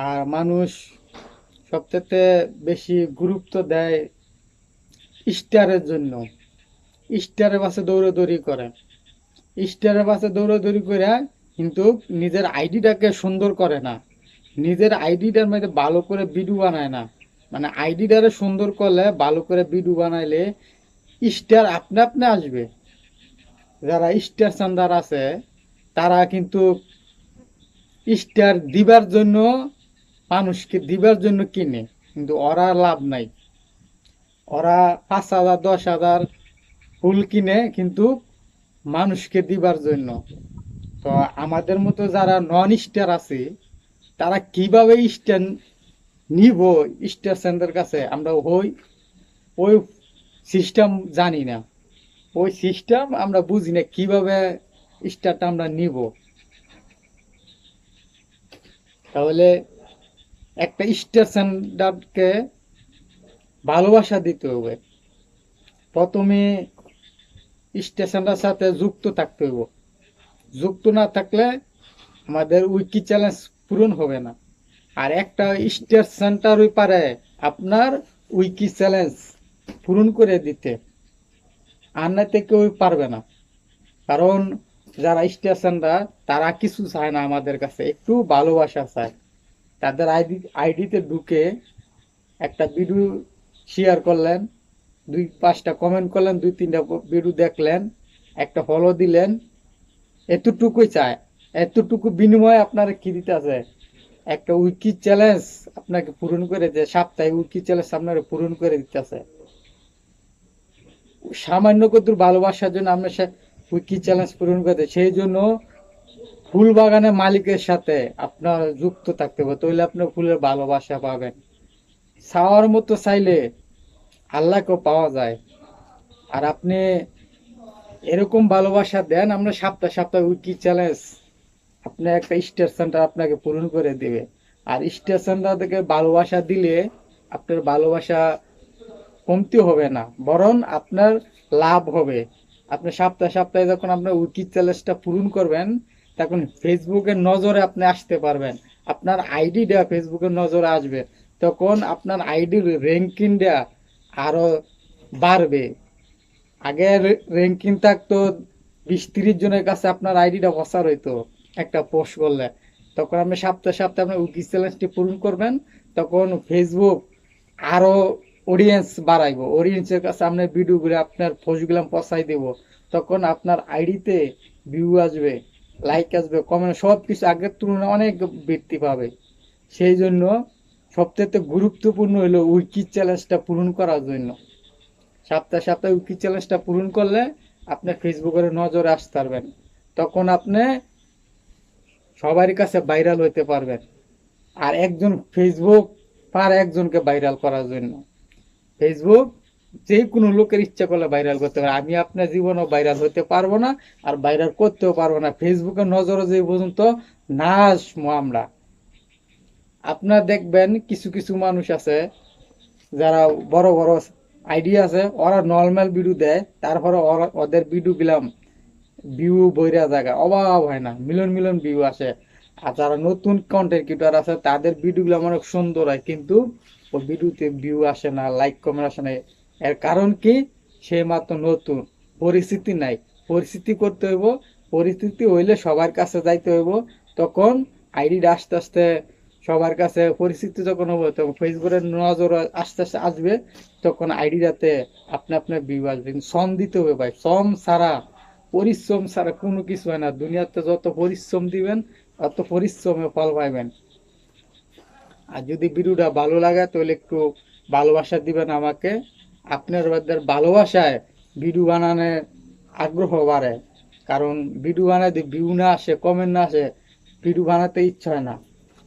আর মানুষ সবথেকে বেশি গুরুত্ব দেয় স্টারের জন্য। স্টারের পাশে দৌড়াদৌড়ি করে। স্টারের পাশে দৌড়াদৌড়ি করে কিন্তু নিজের আইডিটাকে সুন্দর করে না। নিজের আইডিটার মধ্যে ভালো করে ভিডিও বানায় না। মানে আইডিটারে সুন্দর করলে ভালো করে ভিডিও বানাইলে স্টার আপনি আপনি আসবে। যারা স্টার চান্দার আছে, তারা কিন্তু স্টার দিবার জন্য মানুষকে দিবার জন্য কিনে, কিন্তু ওরা লাভ নাই। ওরা পাঁচ হাজার, দশ হাজার ফুল কিনে, কিন্তু মানুষকে দিবার জন্য। তো আমাদের মতো যারা নন স্টার আছে, তারা কীভাবে স্টার নিব স্টার সেন্টার কাছে, আমরা ওই ওই সিস্টেম জানি না। ওই সিস্টেম আমরা বুঝি না কীভাবে স্টারটা আমরা নিব। তাহলে একটা স্টার সেন্টারকে ভালোবাসা দিতে হবে। প্রথমে স্টেশনটার সাথে যুক্ত থাকতে হবে। যুক্ত না থাকলে আমাদের উইকি চ্যালেঞ্জ পূরণ হবে না। আর একটা স্টেট সেন্টার ওই পারে আপনার উইকি চ্যালেঞ্জ পূরণ করে দিতে আর না থেকে ওই পারবে না। কারণ যারা স্টেশনরা, তারা কিছু চায় না আমাদের কাছে, একটু ভালোবাসা চায়। তাদের আইডি, আইডিতে ঢুকে একটা ভিডিও শেয়ার করলেন, দুই, পাঁচটা কমেন্ট করলেন, দুই, তিনটা ভিডিও দেখলেন, একটা ফলো দিলেন। এতটুকুই চায় এতটুকু বিনিময়ে আপনারা কি দিতে আছে একটা উইকি চ্যালেঞ্জ আপনাকে পূরণ করে যে সপ্তাহে উইকি চ্যালেঞ্জ আপনারা পূরণ করে দিতেছে। সামান্য কত ভালোবাসার জন্য আপনার সে উইকি চ্যালেঞ্জ পূরণ করতে সেই জন্য ফুল বাগানের মালিকের সাথে আপনার যুক্ত থাকতে হবে, তাহলে আপনি ফুলের ভালোবাসা পাবেন। চাওয়ার মতো চাইলে আল্লাহকেও পাওয়া যায়। আর আপনি এরকম ভালোবাসা দেন, আমরা সপ্তাহ সপ্তাহ উইকি চ্যালেঞ্জ, আপনি একটা স্টার সেন্টার আপনাকে পূরণ করে দেবে। আর স্টার সেন্টার থেকে ভালোবাসা দিলে আপনার ভালোবাসা কমতি হবে না, বরং আপনার লাভ হবে। আপনি সপ্তাহে সপ্তাহে যখন আপনার উইকি চ্যালেঞ্জটা পূরণ করবেন তখন ফেসবুকের নজরে আপনি আসতে পারবেন। আপনার আইডিটা ফেসবুকের নজরে আসবে। তখন আপনার আইডির র্যাঙ্কিংটা আরও বাড়বে। আগে র্যাঙ্কিং থাকতো বিশ তিরিশ জনের কাছে আপনার আইডিটা প্রচার হইতো একটা পোস্ট করলে। তখন আপনি সপ্তাহে সপ্তাহে আপনার উইকি চ্যালেঞ্জটি পূরণ করবেন। তখন ফেসবুক আরও অডিয়েন্স বাড়াইবো। অডিয়েন্সের কাছে আপনার ভিডিওগুলো আপনার পোস্টগুলো পচাই দেব। তখন আপনার আইডিতে ভিউ আসবে। লাইক আসবে কমেন্ট সব কিছু আগের তুলনায় অনেক বৃদ্ধি পাবে। সেই জন্য সবথেকে গুরুত্বপূর্ণ হলো উইকি চ্যালেঞ্জটা পূরণ করার জন্য। সপ্তাহে সপ্তাহে উইকি চ্যালেঞ্জটা পূরণ করলে আপনি ফেসবুকের নজরে আসতে পারবেন। তখন আপনি সবার কাছে ভাইরাল হইতে পারবেন। আর একজন ফেসবুক পার একজনকে ভাইরাল করার জন্য। ফেসবুক যে কোনো লোকের ইচ্ছা করলে ভাইরাল করতে পারে। আমি আপনার জীবনও ভাইরাল হতে পারব না আর ভাইরাল করতেও পারব না। ফেসবুকের নজরে যে পর্যন্ত না আসব আমরা আপনার দেখবেন কিছু কিছু মানুষ আছে, যারা বড় বড় আইডিয়া আছে, ওরা নর্মাল ভিডিও দেয়, তারপরে ওদের ভিডিও গেলাম ভিউ বইরা জায়গা, অভাব হয় না। মিলন মিলন ভিউ আসে। আর যারা নতুন কন্টেন্ট ক্রিয়েটর আছে, তাদের ভিডিওগুলো অনেক সুন্দর হয়, কিন্তু ওই ভিডিওতে ভিউ আসে না লাইক কমেন্ট আসে না। এর কারণ কি? সে মাত্র নতুন। পরিস্থিতি নাই। পরিস্থিতি করতে হইব। পরিস্থিতি হইলে সবার কাছে যাইতে হইব। তখন আইডিটা আস্তে আস্তে সবার কাছে পরিস্থিতি যখন হবে, তখন ফেসবুকের নজর আস্তে আস্তে আসবে, তখন আইডিটাতে আপনি আপনার ভিউ আসবে শ্রম দিতে হবে ভাই। শ্রম ছাড়া, পরিশ্রম ছাড়া কোনো কিছু হয় না। দুনিয়াতে যত পরিশ্রম দিবেন, তত পরিশ্রমে ফল পাইবেন। আর যদি ভিডিওটা ভালো লাগে, তাহলে একটু ভালোবাসা দিবেন আমাকে। আপনার ভালোবাসায় ভিডিও বানানে আগ্রহ বাড়ে। কারণ ভিডিও বানাতে ভিউ না আসে কমেন্ট না আসে ভিডিও বানাতে ইচ্ছা হয় না।